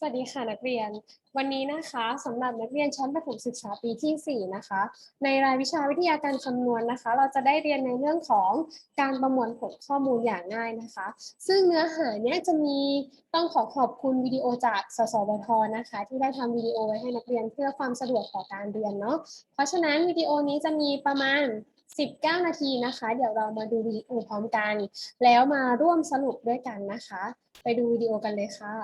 สวัสดีค่ะนักเรียน วันนี้นะคะสำหรับนักเรียนชั้นประถมศึกษาปีที่ 4 นะคะ ในรายวิชาวิทยาการคำนวณนะคะ เราจะได้เรียนในเรื่องของการประมวลผลข้อมูลอย่างง่ายนะคะ ซึ่งเนื้อหาเนี้ยจะมีต้องขอขอบคุณวิดีโอจากสสวทนะคะ ที่ได้ทำวิดีโอไว้ให้นักเรียนเพื่อความสะดวกต่อการเรียนเนาะเพราะฉะนั้นวิดีโอนี้จะมีประมาณ19 นาทีนะคะ เดี๋ยวเรามาดูวิดีโอพร้อมกัน แล้วมาร่วมสรุปด้วยกันนะคะ ไปดูวิดีโอกันเลยค่ะ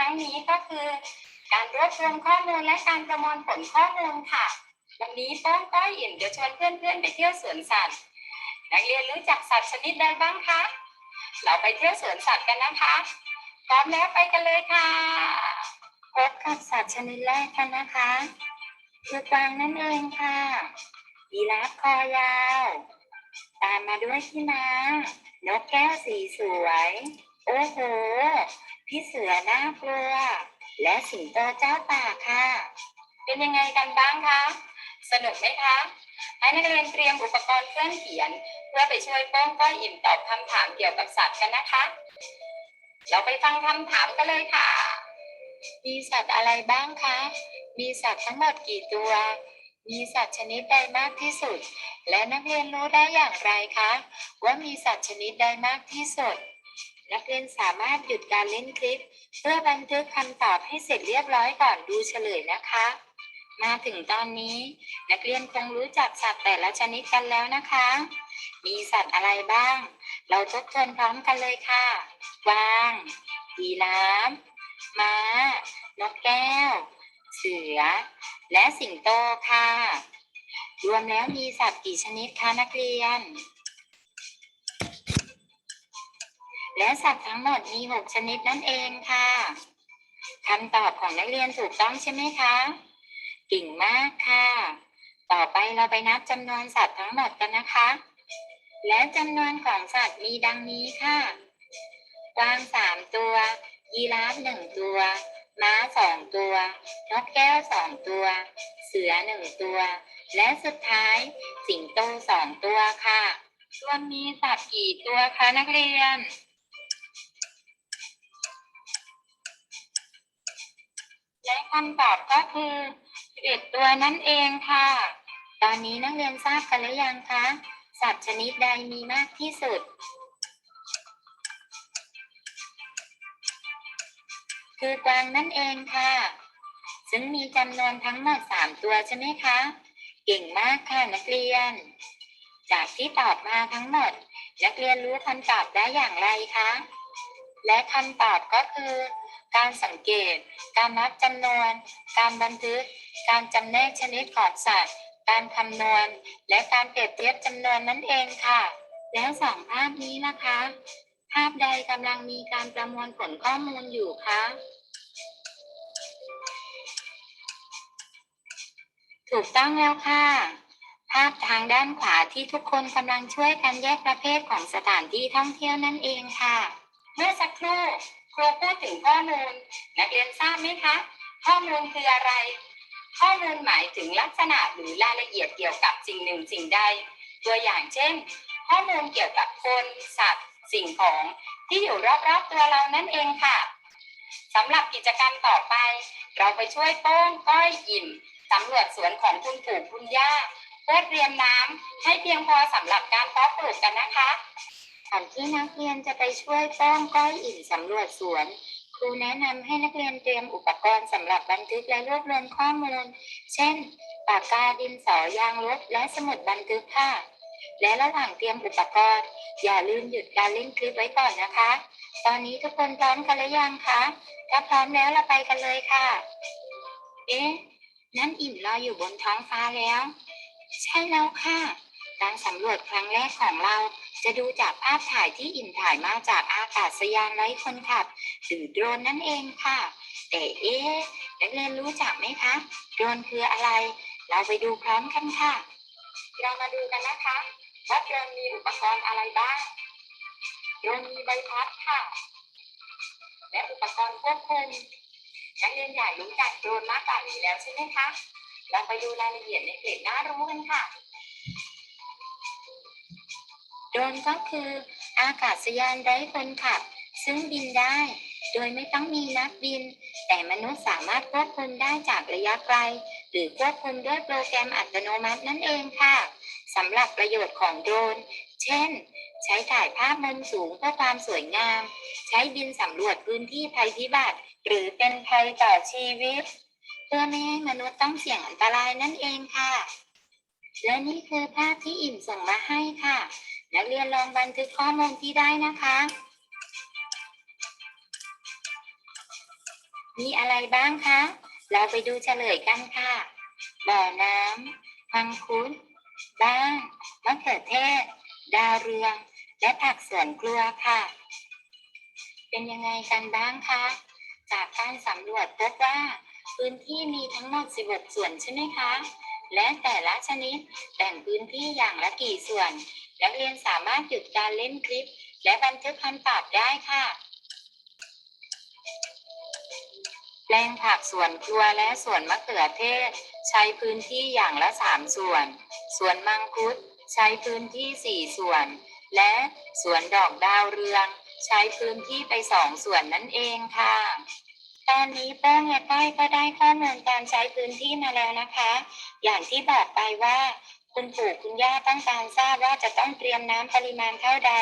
ครั้งนี้ก็คือ การรวบรวมข้อมูลและการประมวลผลข้อมูลค่ะ วันนี้โป้องก้อยอิ่มเดี๋ยวชวนเพื่อนๆไปเที่ยวสวนสัตว์ นักเรียนรู้จักสัตว์ชนิดใดบ้างคะ เราไปเที่ยวสวนสัตว์กันนะคะ พร้อมแล้วไปกันเลยค่ะ พบกับสัตว์ชนิดแรกกันนะคะคือกวางนั่นเองค่ะยีราฟคอยาว ตามมาด้วยพี่ม้านกแก้วสีสวย โอ้โห พี่เสือหน่ากลัว และสิงโตเจ้าป่าค่ะ เป็นยังไงกันบ้างคะ สนุกไหมคะ ให้นักเรียนเตรียมอุปกรณ์เครื่องเขียน เพื่อไปช่วยโป้องก้อยอิ่มตอบคำถามเกี่ยวกับสัตว์กันนะคะ เราไปฟังคำถามกันเลยค่ะ มีสัตว์อะไรบ้างคะ มีสัตว์ทั้งหมดกี่ตัว มีสัตว์ชนิดใดมากที่สุด และนักเรียนรู้ได้อย่างไรคะ ว่ามีสัตว์ชนิดใดมากที่สุด นักเรียนสามารถหยุดการเล่นคลิป เพื่อบันทึกคำตอบให้เสร็จเรียบร้อยก่อนดูเฉลยนะคะ มาถึงตอนนี้ นักเรียนคงรู้จักสัตว์แต่ละชนิดกันแล้วนะคะ มีสัตว์อะไรบ้าง เราทบทวนพร้อมกันเลยค่ะกวางยีราฟม้านกแก้ว เสือ และสิงโตค่ะ รวมแล้วมีสัตว์กี่ชนิดคะนักเรียน และสัตว์ทั้งหมดมีหกชนิดนั่นเองค่ะคำตอบของนักเรียนถูกต้องใช่ไหมคะเก่งมากค่ะ ต่อไปเราไปนับจำนวนสัตว์ทั้งหมดกันนะคะ และจำนวนของสัตว์มีดังนี้ค่ะกวางสามตัว ยีราฟหนึ่งตัว ม้าสองตัวนกแก้วสองตัว เสือหนึ่งตัว และสุดท้าย สิงโตสองตัวค่ะรวมมีสัตว์กี่ตัวคะนักเรียน และ คำตอบก็คือ11ตัวนั่นเองค่ะ ตอนนี้นักเรียนทราบกันหรือยังคะ สัตว์ชนิดใดมีมากที่สุด คือกวางนั่นเองค่ะ ซึ่งมีจำนวนทั้งหมดสามตัวใช่ไหมคะ เก่งมากค่ะนักเรียน จากที่ตอบมาทั้งหมด นักเรียนรู้คำตอบได้อย่างไรคะ และคำตอบก็คือการสังเกต การนับจำนวน การบันทึก การจำแนกชนิดของสัตว์ การคำนวณ และการเปรียบเทียบจำนวนนั่นเองค่ะ แล้วสองภาพนี้นะคะ ภาพใดกำลังมีการประมวลผลข้อมูลอยู่คะถูกต้องแล้วค่ะ ภาพทางด้านขวาที่ทุกคนกำลังช่วยกันแยกประเภทของสถานที่ท่องเที่ยวนั่นเองค่ะ เมื่อสักครู่ ครูพูดถึงข้อมูล นักเรียนทราบไหมคะ ข้อมูลคืออะไร ข้อมูลหมายถึงลักษณะหรือรายละเอียดเกี่ยวกับสิ่งหนึ่งสิ่งใด ตัวอย่างเช่น ข้อมูลเกี่ยวกับคนสัตว์ สิ่งของที่อยู่รอบๆตัวเรานั่นเองค่ะสำหรับกิจกรรมต่อไป เราไปช่วยโป้งก้อยอิ่มสำรวจสวนของคุณปู่คุณย่าเพื่อเตรียมน้ำให้เพียงพอสำหรับการเพาะปลูกกันนะคะ ก่อนที่นักเรียนจะไปช่วยโป้งก้อยอิ่มสำรวจสวน ครูแนะนำให้นักเรียนเตรียมอุปกรณ์สำหรับบันทึกและรวบรวมข้อมูล เช่น ปากกาดินสอยางลบและสมุดบันทึกค่ะและระหว่างเตรียมอุปกรณ์ อย่าลืมหยุดการเล่นคลิปไว้ก่อนนะคะ ตอนนี้ทุกคนพร้อมกันหรือยังคะ ถ้าพร้อมแล้วเราไปกันเลยค่ะ เอ๊ะ นั่นอิ่มลอยอยู่บนท้องฟ้าแล้ว ใช่แล้วค่ะ การสำรวจครั้งแรกของเรา จะดูจากภาพถ่ายที่อิ่มถ่ายมาจากอากาศยานไร้คนขับหรือโดรนนั่นเองค่ะ แต่เอ๊ะนักเรียนรู้จักไหมคะโดรนคืออะไร เราไปดูพร้อมกันค่ะ เรามาดูกันนะคะว่าโดรนมีอุปกรณ์อะไรบ้างโดรนมีใบพัดค่ะ และอุปกรณ์ควบคุมนักเรียนใหญ่รู้จักโดรนมากกว่านี้แล้วใช่ไหมคะ เราไปดูรายละเอียดในเพจน่ารู้กันค่ะ รนก็คืออากาศยานไร้คนขับ ซึ่งบินได้ โดยไม่ต้องมีนักบิน แต่มนุษย์สามารถควบคุมได้จากระยะไกล หรือควบคุมด้วยโปรแกรมอัตโนมัตินั่นเองค่ะสำหรับประโยชน์ของโดรน เช่น ใช้ถ่ายภาพมุมสูงเพื่อความสวยงาม ใช้บินสำรวจพื้นที่ภัยพิบัติ หรือเป็นภัยต่อชีวิต เพื่อไม่ให้มนุษย์ต้องเสี่ยงอันตรายนั่นเองค่ะและนี่คือภาพที่อิ่มส่งมาให้ค่ะ นักเรียนลองบันทึกข้อมูลที่ได้นะคะ มีอะไรบ้างคะ เราไปดูเฉลยกันค่ะ บ่อน้ำมังคุดบ้างมะเขือเทศ ดาวเรือง และผักสวนครัวค่ะ เป็นยังไงกันบ้างคะ จากการสำรวจพบว่า พื้นที่มีทั้งหมด16ส่วนใช่ไหมคะ และแต่ละชนิดแบ่งพื้นที่อย่างละกี่ส่วน นักเรียนสามารถหยุดการเล่นคลิป และบันทึกคำตอบได้ค่ะ แปลงผักสวนครัวและสวนมะเขือเทศ ใช้พื้นที่อย่างละสามส่วน สวนมังคุด ใช้พื้นที่สี่ส่วน และสวนดอกดาวเรือง ใช้พื้นที่ไปสองส่วนนั่นเองค่ะตอนนี้แป้งและก้อยก็ได้ข้อมูลการใช้พื้นที่มาแล้วนะคะ อย่างที่บอกไปว่า คุณปู่คุณย่าต้องการทราบว่าจะต้องเตรียมน้ำปริมาณเท่าใด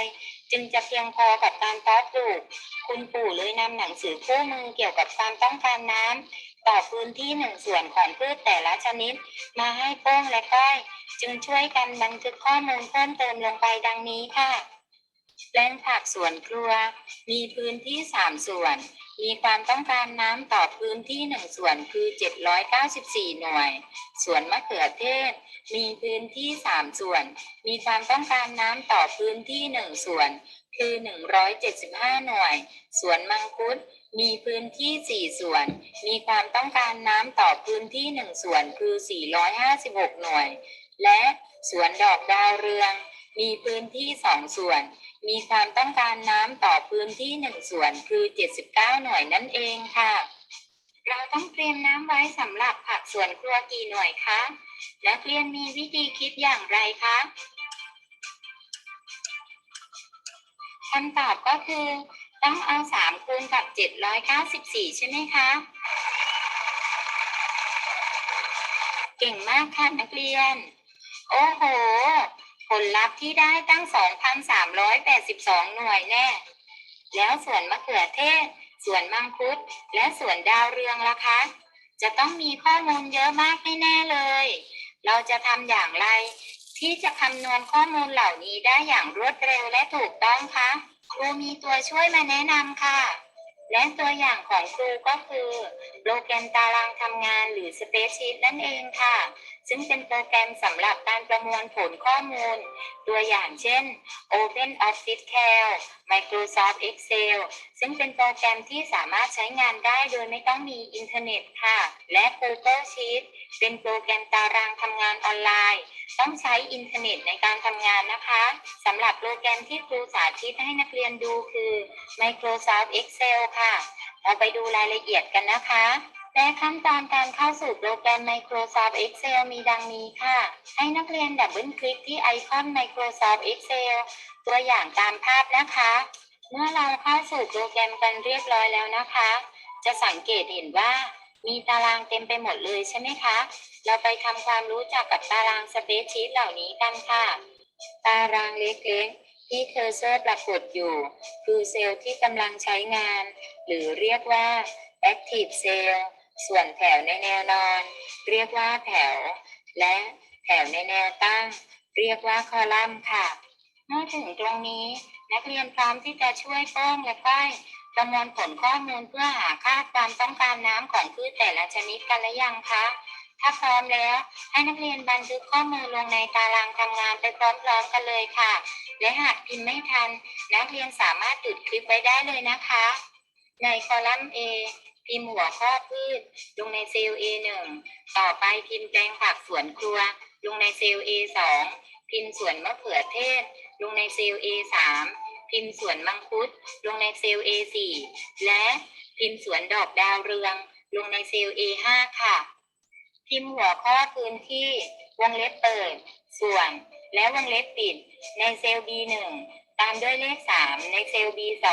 จึงจะเพียงพอกับการเพาะปลูก คุณปู่เลยนำหนังสือคู่มือเกี่ยวกับความต้องการน้ำต่อพื้นที่หนึ่งส่วนของพืชแต่ละชนิด มาให้โป้งและก้อยจึงช่วยกันบันทึกข้อมูลเพิ่มเติมลงไปดังนี้ค่ะแปลงผักสวนครัว มีพื้นที่สามส่วน มีความต้องการน้ำต่อพื้นที่หนึ่งส่วนคือ 794 หน่วยส่วนมะเขือเทศ มีพื้นที่สามส่วน มีความต้องการน้ำต่อพื้นที่หนึ่งส่วน คือ 175 หน่วย สวนมังคุด มีพื้นที่ 4 ส่วน มีความต้องการน้ำต่อพื้นที่ 1 ส่วน คือ 456 หน่วย และสวนดอกดาวเรือง มีพื้นที่ 2 ส่วน มีความต้องการน้ำต่อพื้นที่1ส่วนคือ 79 หน่วยนั่นเองค่ะ เราต้องเตรียมน้ำไว้สำหรับผักสวนครัวกี่หน่วยคะ นักเรียนมีวิธีคิดอย่างไรคะคำตอบก็คือต้องเอา 3 คูณกับ 794 ใช่ไหมคะ เก่งมากค่ะนักเรียน โอ้โห ผลลัพธ์ที่ได้ตั้ง 2,382 หน่วยแน่ แล้วสวนมะเขือเทศสวนมังคุด และสวนดาวเรืองล่ะคะ จะต้องมีข้อมูลเยอะมากแน่เลย เราจะทำอย่างไร ที่จะคำนวณข้อมูลเหล่านี้ได้อย่างรวดเร็วและถูกต้องคะ ครูมีตัวช่วยมาแนะนำค่ะ และตัวอย่างของครูก็คือ โปรแกรมตารางทำงานหรือ Spreadsheet นั่นเองค่ะ ซึ่งเป็นโปรแกรมสำหรับการประมวลผลข้อมูล ตัวอย่างเช่น Open Office Calc Microsoft Excel ซึ่งเป็นโปรแกรมที่สามารถใช้งานได้โดยไม่ต้องมีอินเทอร์เน็ตค่ะ และ Google Sheet เป็นโปรแกรมตารางทำงานออนไลน์ ต้องใช้อินเทอร์เน็ตในการทำงานนะคะสำหรับโปรแกรมที่ครูสาธิตให้นักเรียนดูคือ Microsoft Excel ค่ะ เราไปดูรายละเอียดกันนะคะ และขั้นตอนการเข้าสู่โปรแกรม Microsoft Excel มีดังนี้ค่ะ ให้นักเรียนดับเบิลคลิกที่ไอคอน Microsoft Excel ตัวอย่างตามภาพนะคะ เมื่อเราเข้าสู่โปรแกรมกันเรียบร้อยแล้วนะคะ จะสังเกตเห็นว่ามีตารางเต็มไปหมดเลยใช่ไหมคะ เราไปทำความรู้จักกับตารางสเปซชีตเหล่านี้กันค่ะ ตารางเล็กๆ ที่เคอร์เซอร์ปรากฏอยู่ คือเซลล์ที่กำลังใช้งาน หรือเรียกว่า active cell ส่วนแถวในแนวนอน เรียกว่าแถว และแถวในแนวตั้ง เรียกว่าคอลัมน์ค่ะเมื่อถึงตรงนี้ นักเรียนพร้อมที่จะช่วยโป้งและก้อยประมวลผลข้อมูลเพื่อหาค่าความต้องการน้ำของพืชแต่ละชนิดกันหรือยังคะถ้าพร้อมแล้ว ให้นักเรียนบันทึกข้อมูลลงในตารางทำงานไปพร้อมๆกันเลยค่ะ และหากพิมพ์ไม่ทัน นักเรียนสามารถหยุดคลิปไว้ได้เลยนะคะ ในคอลัมน์ A พิมพ์หัวข้อพืชลงในเซลล์ A1 ต่อไปพิมพ์แปลงผักสวนครัว ลงในเซลล์ A2 พิมพ์สวนมะเขือเทศ ลงในเซลล์ A3 พิมพ์สวนมังคุด ลงในเซลล์ A4 และพิมพ์สวนดอกดาวเรือง ลงในเซลล์ A5 ค่ะ พิมพ์หัวข้อพื้นที่วงเล็บเปิด ส่วน และวงเล็บปิด ในเซลล์ B1 ตามด้วยเลข3ในเซลล์ B2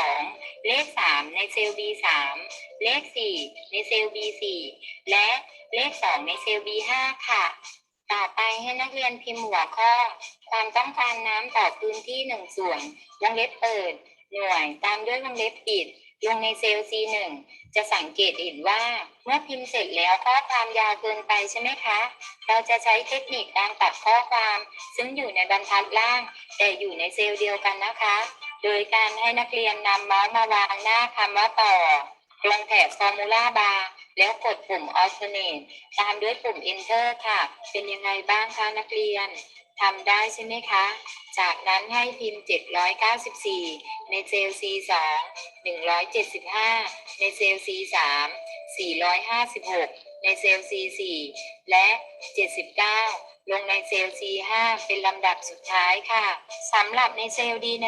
เลข3ในเซลล์ B3 เลข4ในเซลล์ B4 และเลข2ในเซลล์ B5 ค่ะ ต่อไปให้นักเรียนพิมพ์หัวข้อ ความต้องการน้ำต่อพื้นที่1ส่วนวงเล็บเปิด หน่วยตามด้วยวงเล็บปิด ลงในเซลล์ C1 จะสังเกตเห็นว่าเมื่อพิมพ์เสร็จแล้วข้อความยาวเกินไปใช่ไหมคะ เราจะใช้เทคนิคการตัดข้อความ ซึ่งอยู่ในบรรทัดล่าง แต่อยู่ในเซลล์เดียวกันนะคะ โดยการให้นักเรียนนำเมาส์มาวางหน้าคำว่าต่อตรงแถบ Formula Bar แล้วกดปุ่ม Alternate ตามด้วยปุ่ม Enter ค่ะ เป็นยังไงบ้างคะนักเรียน ทำได้ใช่ไหมคะ จากนั้นให้พิมพ์ 794 ในเซลล์ C2 175 ในเซลล์ C3 456 ในเซลล์ C4 และ 79 ลงในเซลล์ C5 เป็นลำดับสุดท้ายค่ะ สำหรับในเซลล์ D1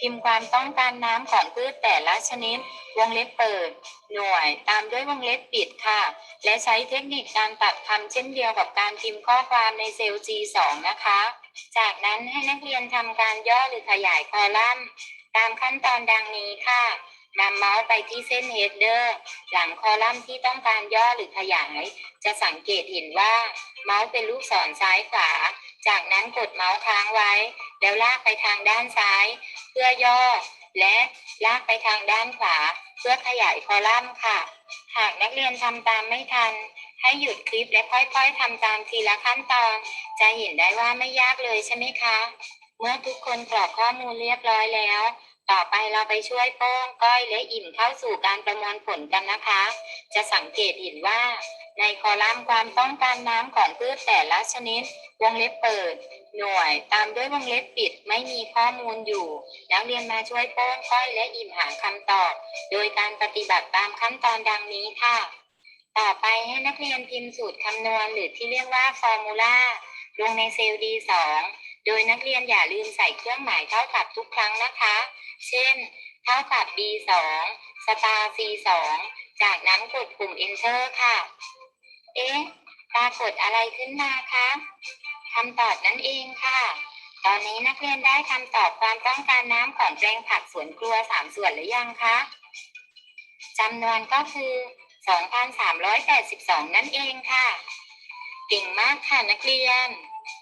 พิมพ์ความต้องการน้ำของพืชแต่ละชนิด วงเล็บเปิด หน่วยตามด้วยวงเล็บปิดค่ะ และใช้เทคนิคการตัดคำเช่นเดียวกับการพิมพ์ข้อความในเซลล์ G2 นะคะ จากนั้นให้นักเรียนทำการย่อหรือขยายคอลัมน์ ตามขั้นตอนดังนี้ค่ะนำเมาส์ไปที่เส้น header หลังคอลัมน์ที่ต้องการย่อหรือขยาย จะสังเกตเห็นว่า เมาส์เป็นลูกศรซ้ายขวา จากนั้นกดเมาส์ค้างไว้ แล้วลากไปทางด้านซ้าย เพื่อย่อ และลากไปทางด้านขวา เพื่อขยายคอลัมน์ค่ะ หากนักเรียนทำตามไม่ทัน ให้หยุดคลิปและค่อยๆทำตามทีละขั้นตอน จะเห็นได้ว่าไม่ยากเลยใช่ไหมคะ เมื่อทุกคนกรอกข้อมูลเรียบร้อยแล้ว ต่อไปเราไปช่วยโป้งก้อยและอิ่มเข้าสู่การประมวลผลกันนะคะ จะสังเกตเห็นว่า ในคอลัมน์ความต้องการน้ำของพืชแต่ละชนิด วงเล็บเปิด หน่วย ตามด้วยวงเล็บปิด ไม่มีข้อมูลอยู่ นักเรียนมาช่วยโป้งก้อยและอิ่มหาคำตอบ โดยการปฏิบัติตามขั้นตอนดังนี้ค่ะ ต่อไปให้นักเรียนพิมพ์สูตรคำนวณ หรือที่เรียกว่าฟอร์มูลาลงในเซลล์ D2 โดยนักเรียนอย่าลืมใส่เครื่องหมายเท่ากับทุกครั้งนะคะ เช่น เท่ากับ B2 สตาร์ C2 จากนั้นกดปุ่ม Enter ค่ะ เอ๊ะปรากฏอะไรขึ้นมาคะคำตอบนั่นเองค่ะ ตอนนี้นักเรียนได้คำตอบความต้องการน้ำของแปลงผักสวนครัว3ส่วนหรือยังคะจำนวนก็คือ 2,382 นั่นเองค่ะ เก่งมากค่ะนักเรียน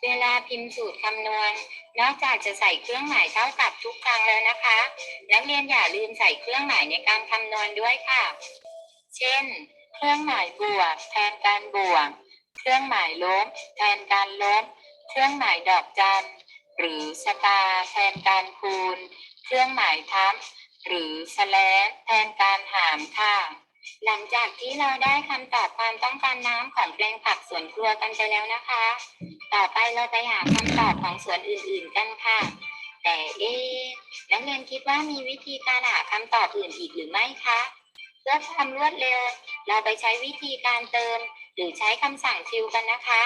เวลาพิมพ์สูตรคำนวณ นอกจากจะใส่เครื่องหมายเท่ากับทุกครั้งแล้วนะคะ นักเรียนอย่าลืมใส่เครื่องหมายในการคำนวณด้วยค่ะ เช่น เครื่องหมายบวก แทนการบวก เครื่องหมายลบแทนการลบ เครื่องหมายดอกจัน หรือสตาร์แทนการคูณ เครื่องหมายทับหรือสแลชแทนการหารค่ะ หลังจากที่เราได้คำตอบความต้องการน้ำของแปลงผักสวนครัวกันไปแล้วนะคะ ต่อไปเราไปหาคำตอบของสวนอื่นๆกันค่ะ แต่เอ๊นักเรียนคิดว่ามีวิธีการหาคำตอบอื่นอีกหรือไม่คะ พื่อความรวดเร็ว เราไปใช้วิธีการเติม หรือใช้คำสั่งฟิวกันนะคะ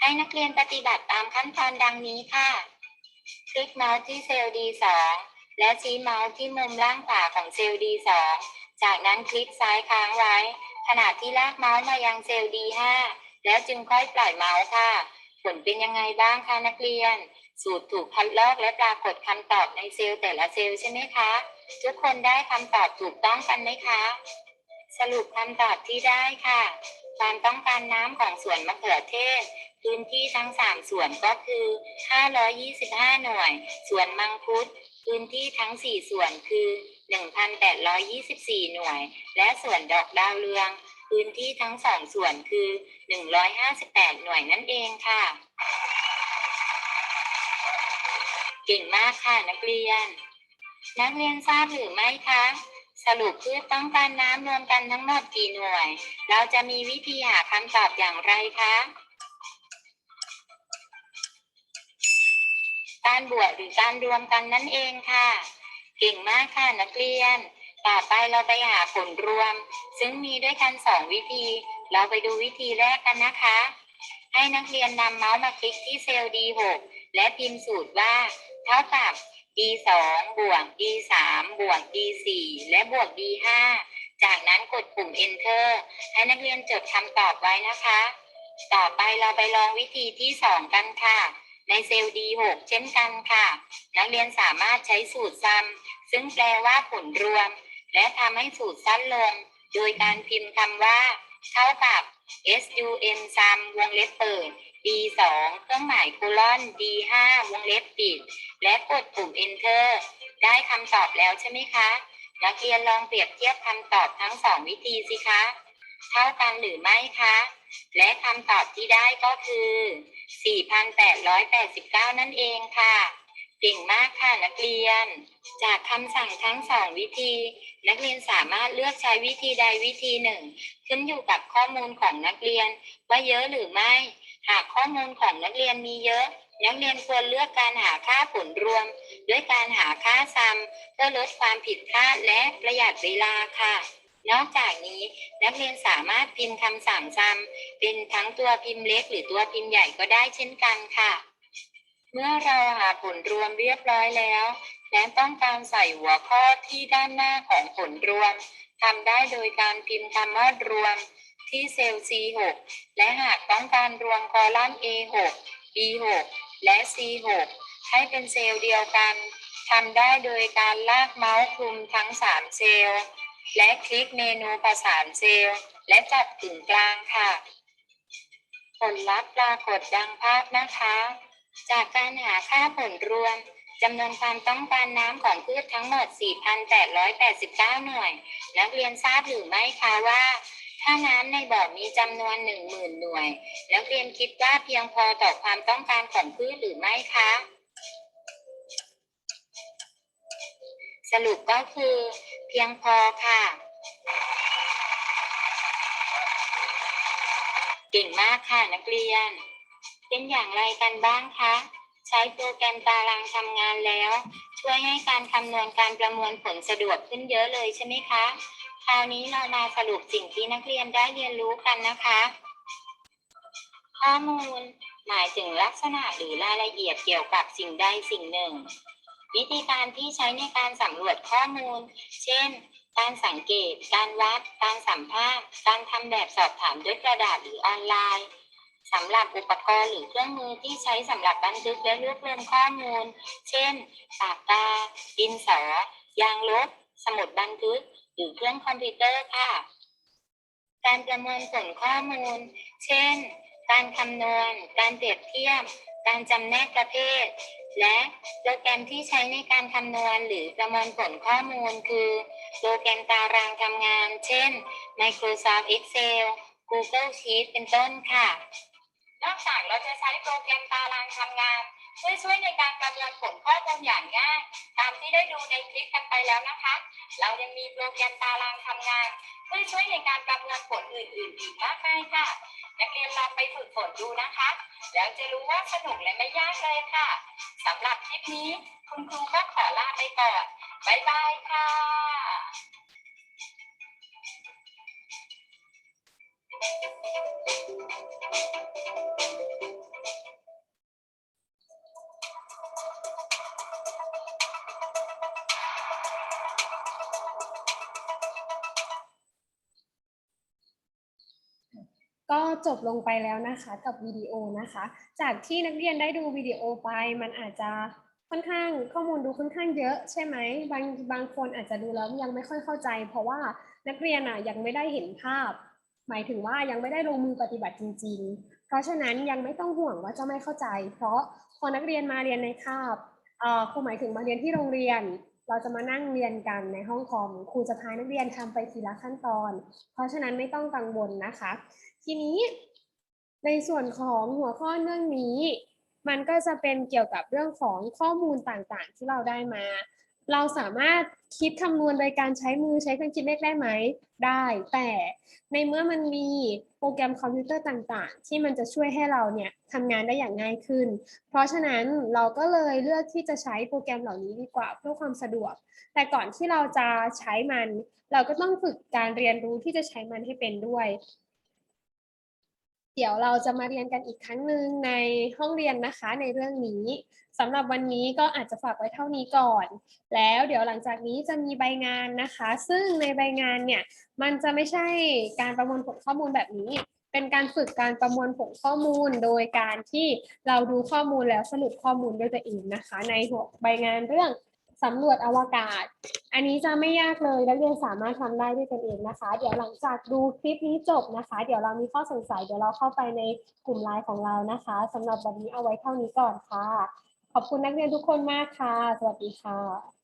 ให้นักเรียนปฏิบัติตามขั้นตอนดังนี้ค่ะ คลิกเมาส์ที่เซลล์ D2 และชี้เมาส์ที่มุมล่างขวาของเซลล์ D2 จากนั้นคลิกซ้ายค้างไว้ ขณะที่ลากเมาส์มายังเซลล์ D5 แล้วจึงค่อยปล่อยเมาส์ค่ะ ผลเป็นยังไงบ้างคะนักเรียน สูตรถูกคัดลอกและปรากฏคำตอบในเซลล์แต่ละเซลล์ใช่ไหมคะ ทุกคนได้คำตอบถูกต้องกันไหมคะ สรุปคำตอบที่ได้ค่ะ ความต้องการน้ำของสวนมะเขือเทศ พื้นที่ทั้ง 3 ส่วนก็คือ 525 หน่วยส่วนมังคุด พื้นที่ทั้ง 4 ส่วนคือ 1,824 หน่วย และส่วนดอกดาวเรือง พื้นที่ทั้ง2ส่วนคือ 158 หน่วยนั่นเองค่ะ เก่งมากค่ะนักเรียน นักเรียนทราบหรือไม่คะ สรุปพืชต้องการน้ำรวมกันทั้งหมดกี่หน่วย เราจะมีวิธีหาคำตอบอย่างไรคะ การบวกหรือการรวมกันนั่นเองค่ะ เก่งมากค่ะนักเรียน ต่อไปเราไปหาผลรวม ซึ่งมีด้วยกันสองวิธี เราไปดูวิธีแรกกันนะคะ ให้นักเรียนนำเมาส์มาคลิกที่เซลล์ D6 และพิมพ์สูตรว่า เท่ากับ D2 บวก D3 บวก D4 และบวก D5 จากนั้นกดปุ่ม Enter ให้นักเรียนจดคำตอบไว้นะคะ ต่อไปเราไปลองวิธีที่2กันค่ะ ในเซลล์ D6 เช่นกันค่ะ นักเรียนสามารถใช้สูตรซ้ำซึ่งแปลว่าผลรวม และทำให้สูตรสั้นลง โดยการพิมพ์คำว่า เท่ากับ sum ซ้ำวงเล็บเปิด d2 เครื่องหมายโคลอน d5 วงเล็บปิด และกดปุ่ม enter ได้คำตอบแล้วใช่ไหมคะ นักเรียนลองเปรียบเทียบคำตอบทั้งสองวิธีสิคะ เท่ากันหรือไม่คะ และคำตอบที่ได้ก็คือ 4,889 นั่นเองค่ะ เก่งมากค่ะนักเรียน จากคำสั่งทั้งสองวิธี นักเรียนสามารถเลือกใช้วิธีใดวิธีหนึ่ง ขึ้นอยู่กับข้อมูลของนักเรียน ว่าเยอะหรือไม่ หากข้อมูลของนักเรียนมีเยอะ นักเรียนควรเลือกการหาค่าผลรวม ด้วยการหาค่าซ้ำเพื่อลดความผิดพลาดและประหยัดเวลาค่ะ นอกจากนี้นักเรียนสามารถพิมพ์คำสั่งซ้ำเป็นทั้งตัวพิมพ์เล็กหรือตัวพิมพ์ใหญ่ก็ได้เช่นกันค่ะ เมื่อเราหาผลรวมเรียบร้อยแล้วและต้องการใส่หัวข้อที่ด้านหน้าของผลรวมทำได้โดยการพิมพ์คำว่ารวมที่เซลล์ C6 และหากต้องการรวมคอลัมน์ A6 B6 และ C6 ให้เป็นเซลล์เดียวกันทำได้โดยการลากเมาส์คลุมทั้ง 3 เซลล์ และคลิกเมนูประสานเซลล์ และจับถึงกลางค่ะ ผลลัพธ์ปรากฏดังภาพนะคะ จากการหาค่าผลรวมจำนวนความต้องการน้ำของพืชทั้งหมด 4,889 หน่วย นักเรียนทราบหรือไม่คะว่า ถ้าน้ำในบ่อมีจำนวน 10,000 หน่วย นักเรียนคิดว่าเพียงพอต่อความต้องการของพืชหรือไม่คะ สรุปก็คือ เพียงพอค่ะ เก่งมากค่ะนักเรียน เป็นอย่างไรกันบ้างคะ ใช้โปรแกรมตารางทำงานแล้ว ช่วยให้การคำนวณการประมวลผลสะดวกขึ้นเยอะเลยใช่ไหมคะ คราวนี้เรามาสรุปสิ่งที่นักเรียนได้เรียนรู้กันนะคะ ข้อมูลหมายถึงลักษณะหรือรายละเอียดเกี่ยวกับสิ่งใดสิ่งหนึ่ง วิธีการที่ใช้ในการสำรวจข้อมูล เช่น การสังเกต การวัด การสัมภาษณ์ การทำแบบสอบถามด้วยกระดาษหรือออนไลน์ สำหรับอุปกรณ์หรือเครื่องมือที่ใช้สำหรับบันทึกและรวบรวมข้อมูล เช่น ปากกา ดินสอ ยางลบ สมุดบันทึก หรือเครื่องคอมพิวเตอร์ค่ะ การประมวลผลข้อมูล เช่น การคำนวณ การเปรียบเทียบ การจำแนกประเภท และโปรแกรมที่ใช้ในการคำนวณหรือประมวลผลข้อมูล คือโปรแกรมตารางทำงาน เช่น Microsoft Excel Google Sheets เป็นต้นค่ะ นอกจากเราจะใช้โปรแกรมตารางทำงานเพื่อช่วยในการประมวลผลข้อมูลอย่างง่าย ตามที่ได้ดูในคลิปกันไปแล้วนะคะ เรายังมีโปรแกรมตารางทำงาน เพื่อช่วยในการประมวลผลอื่นๆอีกมากมายค่ะ นักเรียนลองไปฝึกฝนดูนะคะ แล้วจะรู้ว่าสนุกและไม่ยากเลยค่ะสำหรับคลิปนี้คุณครูก็ขอลาไปก่อนบ๊ายบายค่ะ ก็จบลงไปแล้วนะคะกับวิดีโอนะคะ จากที่นักเรียนได้ดูวิดีโอไปมันอาจจะค่อนข้างข้อมูลดูค่อนข้างเยอะใช่ไหมบางบางคนอาจจะดูแล้วยังไม่ค่อยเข้าใจ เพราะว่านักเรียนอะยังไม่ได้เห็นภาพ หมายถึงว่ายังไม่ได้ลงมือปฏิบัติจริง ๆ เพราะฉะนั้นยังไม่ต้องห่วงว่าจะไม่เข้าใจ เพราะพอนักเรียนมาเรียนในคาบเอ่อครูหมายถึงมาเรียนที่โรงเรียน เราจะมานั่งเรียนกันในห้องคอมครูจะพานักเรียนทำไปทีละขั้นตอน เพราะฉะนั้นไม่ต้องกังวลนะคะ ทีนี้ในส่วนของหัวข้อเรื่องนี้ มันก็จะเป็นเกี่ยวกับเรื่องของข้อมูลต่างๆ ที่เราได้มา เราสามารถ คิดคำนวณโดยการใช้มือใช้เครื่องคิดเลขได้ไหมได้ แต่ในเมื่อมันมีโปรแกรมคอมพิวเตอร์ต่างๆ ที่มันจะช่วยให้เราเนี่ยทำงานได้อย่างง่ายขึ้น เพราะฉะนั้นเราก็เลยเลือกที่จะใช้โปรแกรมเหล่านี้ดีกว่าเพื่อความสะดวก แต่ก่อนที่เราจะใช้มัน เราก็ต้องฝึกการเรียนรู้ที่จะใช้มันให้เป็นด้วย เดี๋ยวเราจะมาเรียนกันอีกครั้งหนึ่งในห้องเรียนนะคะในเรื่องนี้สำหรับวันนี้ก็อาจจะฝากไว้เท่านี้ก่อน แล้วเดี๋ยวหลังจากนี้จะมีใบงานนะคะ ซึ่งในใบงานเนี่ยมันจะไม่ใช่การประมวลผลข้อมูลแบบนี้ เป็นการฝึกการประมวลผลข้อมูล โดยการที่เราดูข้อมูลแล้วสรุปข้อมูลด้วยตัวเองนะคะ ในหัวใบงานเรื่อง สำรวจอวกาศ อันนี้จะไม่ยากเลยนักเรียนสามารถทำได้ด้วยตนเองนะคะ เดี๋ยวหลังจากดูคลิปนี้จบนะคะ เดี๋ยวเรามีข้อสงสัยเดี๋ยวเราเข้าไปในกลุ่มไลน์ของเรานะคะสำหรับวันนี้เอาไว้เท่านี้ก่อนค่ะ ขอบคุณนักเรียนทุกคนมากค่ะ สวัสดีค่ะ